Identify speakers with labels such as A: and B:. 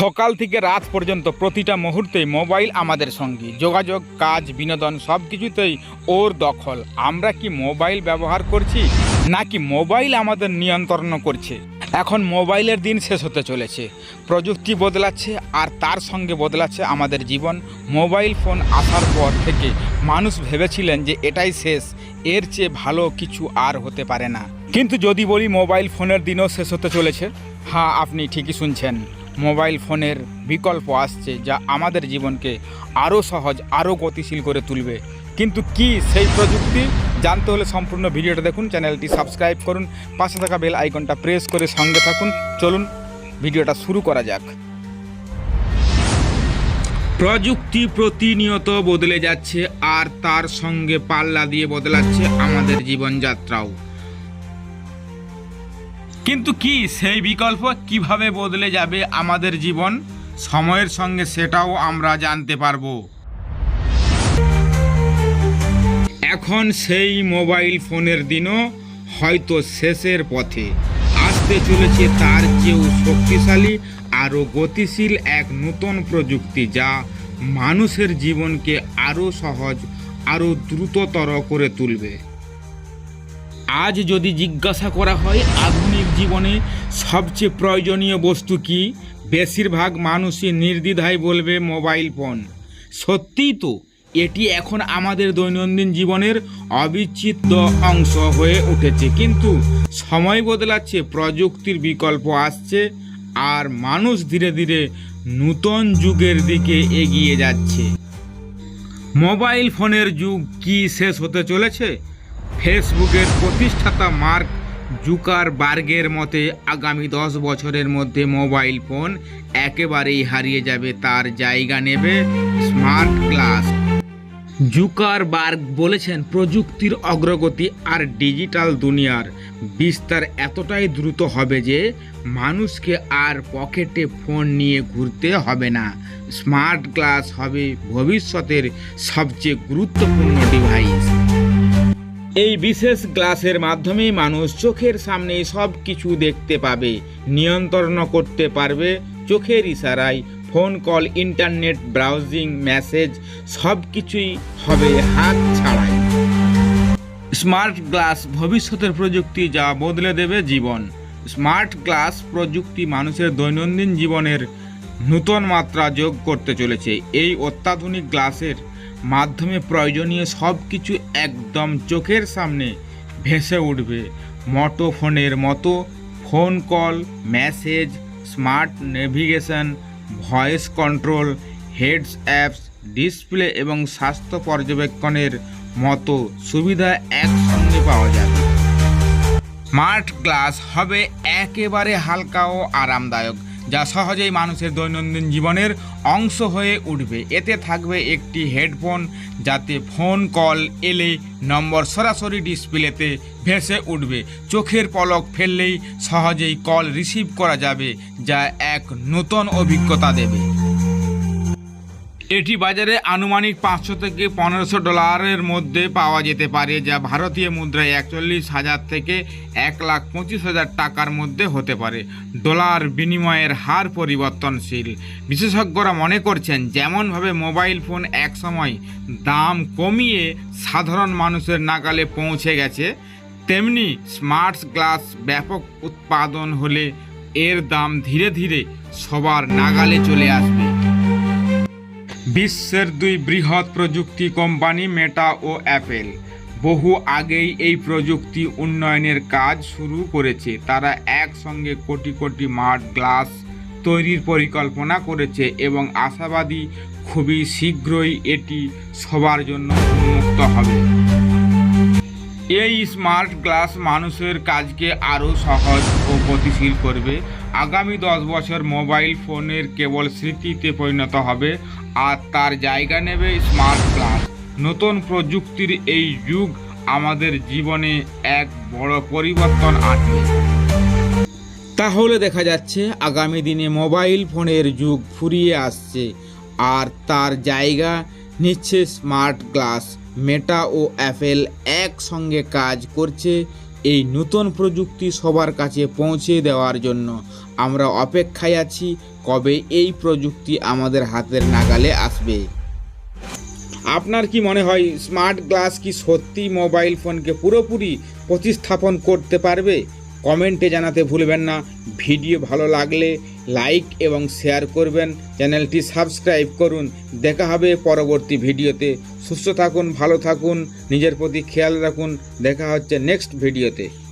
A: সকাল থেকে রাত পর্যন্ত প্রতিটা মুহূর্তে মোবাইল আমাদের সঙ্গী। যোগাযোগ, কাজ, বিনোদন সব কিছুতেই ওর দখল। আমরা কি মোবাইল ব্যবহার করছি, নাকি মোবাইল আমাদের নিয়ন্ত্রণ করছে? এখন মোবাইলের দিন শেষ হতে চলেছে। প্রযুক্তি বদলাচ্ছে আর তার সঙ্গে বদলাচ্ছে আমাদের জীবন। মোবাইল ফোন আসার পর থেকে মানুষ ভেবেছিলেন যে এটাই শেষ, এর চেয়ে ভালো কিছু আর হতে পারে না। কিন্তু যদি বলি মোবাইল ফোনের দিনও শেষ হতে চলেছে হ্যাঁ আপনি ঠিকই শুনছেন। মোবাইল ফোনের বিকল্প আসছে যা আমাদের জীবনকে আরও সহজ, আরও গতিশীল করে তুলবে। কিন্তু কি সেই প্রযুক্তি? জানতে হলে সম্পূর্ণ ভিডিওটা দেখুন, চ্যানেলটি সাবস্ক্রাইব করুন, পাশে থাকা বেল আইকনটা প্রেস করে সঙ্গে থাকুন। চলুন, ভিডিওটা শুরু করা যাক। প্রযুক্তি প্রতিনিয়ত বদলে যাচ্ছে আর তার সঙ্গে পাল্লা দিয়ে বদলাচ্ছে আমাদের জীবনযাত্রাও। কিন্তু কি সেই বিকল্প কীভাবে বদলে যাবে আমাদের জীবন? সময়ের সঙ্গে সেটাও আমরা জানতে পারব। এখন সেই মোবাইল ফোনের দিনও হয়তো শেষের পথে। আসতে চলেছে তার চেয়েও শক্তিশালী আরও গতিশীল এক নতুন প্রযুক্তি যা মানুষের জীবনকে আরও সহজ, আরও দ্রুততর করে তুলবে। আজ যদি জিজ্ঞাসা করা হয় আধুনিক জীবনে সবচেয়ে প্রয়োজনীয় বস্তু কি? বেশিরভাগ মানুষই নির্দ্বিধায় বলবে মোবাইল ফোন। সত্যিই তো, এটি এখন আমাদের দৈনন্দিন জীবনের অবিচ্ছেদ্য অংশ হয়ে উঠেছে। কিন্তু সময় বদলাচ্ছে, প্রযুক্তির বিকল্প আসছে আর মানুষ ধীরে ধীরে নূতন যুগের দিকে এগিয়ে যাচ্ছে। মোবাইল ফোনের যুগ কি শেষ হতে চলেছে? ফেসবুকের প্রতিষ্ঠাতা মার্ক জুকার বার্গের মতে আগামী দশ বছরের মধ্যে মোবাইল ফোন একেবারেই হারিয়ে যাবে, তার জায়গা নেবে স্মার্ট ক্লাস। জুকার বার্গ বলেছেন, প্রযুক্তির অগ্রগতি আর ডিজিটাল দুনিয়ার বিস্তার এতটাই দ্রুত হবে যে মানুষকে আর পকেটে ফোন নিয়ে ঘুরতে হবে না। স্মার্ট গ্লাস হবে ভবিষ্যতের সবচেয়ে গুরুত্বপূর্ণ ডিভাইস। এই বিশেষ গ্লাসের মাধ্যমে মানুষ চোখের সামনে সব কিছু দেখতে পাবে, নিয়ন্ত্রণ করতে পারবে, চোখের ইশারায় phone call, internet, browsing, message সব কিছুই হবে হাত ছাড়াই। স্মার্ট গ্লাস ভবিষ্যতের প্রযুক্তি যা বদলে দেবে জীবন। স্মার্ট গ্লাস প্রযুক্তি মানুষের দৈনন্দিন জীবনের নূতন মাত্রা যোগ করতে চলেছে। এই অত্যাধুনিক গ্লাসের মাধ্যমে প্রয়োজনীয় সব কিছু একদম চোখের সামনে ভেসে উঠবে। মোটো ফোনের মতো phone call, message, smart navigation, voice control, heads apps, display এবং স্বাস্থ্য পর্যবেক্ষণের মতো সুবিধা একসঙ্গে পাওয়া যাবে স্মার্ট গ্লাস হবে একেবারে হালকা ও আরামদায়ক। যা সহজেই মানুষের দৈনন্দিন জীবনের অংশ হয়ে উঠবে। এতে থাকবে একটি হেডফোন, যাতে ফোন, কল, এলে নম্বর সরাসরি ডিসপ্লেতে ভেসে উঠবে। চোখের পলক ফেললেই সহজেই কল রিসিভ করা যাবে, যা এক নতুন অভিজ্ঞতা দেবে। এটি বাজারে আনুমানিক পাঁচশো থেকে পনেরোশো ডলারের মধ্যে পাওয়া যেতে পারে, যা ভারতীয় মুদ্রায় একচল্লিশ হাজার থেকে এক লাখ পঁচিশ হাজার টাকার মধ্যে হতে পারে। ডলার বিনিময়ের হার পরিবর্তনশীল। বিশেষজ্ঞরা মনে করছেন, যেমনভাবে মোবাইল ফোন একসময় দাম কমিয়ে সাধারণ মানুষের নাগালে পৌঁছে গেছে, তেমনি স্মার্ট গ্লাস ব্যাপক উৎপাদন হলে এর দাম ধীরে ধীরে সবার নাগালে চলে আসবে। বিশ্বের দুই বৃহৎ প্রযুক্তি কোম্পানি মেটা ও অ্যাপেল। বহু আগেই এই প্রযুক্তি উন্নয়নের কাজ শুরু করেছে। তারা একসঙ্গে কোটি কোটি মাঠ, গ্লাস তৈরির পরিকল্পনা করেছে এবং আশাবাদী খুবই শীঘ্রই এটি সবার জন্য উন্মুক্ত হবে। এই স্মার্ট গ্লাস মানুষের কাজকে আরও সহজ ও গতিশীল করবে। আগামী দশ বছর মোবাইল ফোনের কেবল স্মৃতিতে পরিণত হবে আর তার জায়গা নেবে স্মার্ট গ্লাস নতুন প্রযুক্তির এই যুগ আমাদের জীবনে এক বড় পরিবর্তন আনবে। তাহলে দেখা যাচ্ছে আগামী দিনে মোবাইল ফোনের যুগ ফুরিয়ে আসছে আর তার জায়গা নিচ্ছে স্মার্ট গ্লাস মেটা ও অ্যাপেল একসঙ্গে কাজ করছে এই নতুন প্রযুক্তি সবার কাছে পৌঁছে দেওয়ার জন্য। আমরা অপেক্ষায় আছি কবে এই প্রযুক্তি আমাদের হাতের নাগালে আসবে। আপনার কি মনে হয়, স্মার্ট গ্লাস কি সত্যি মোবাইল ফোনকে পুরোপুরি প্রতিস্থাপন করতে পারবে? কমেন্টে জানাতে ভুলবেন না। ভিডিও ভালো লাগলে লাইক এবং শেয়ার করবেন। চ্যানেলটি সাবস্ক্রাইব করুন। দেখা হবে পরবর্তী ভিডিওতে। সুস্থ থাকুন, ভালো থাকুন। নিজের প্রতি খেয়াল রাখুন। দেখা হচ্ছে নেক্সট ভিডিওতে।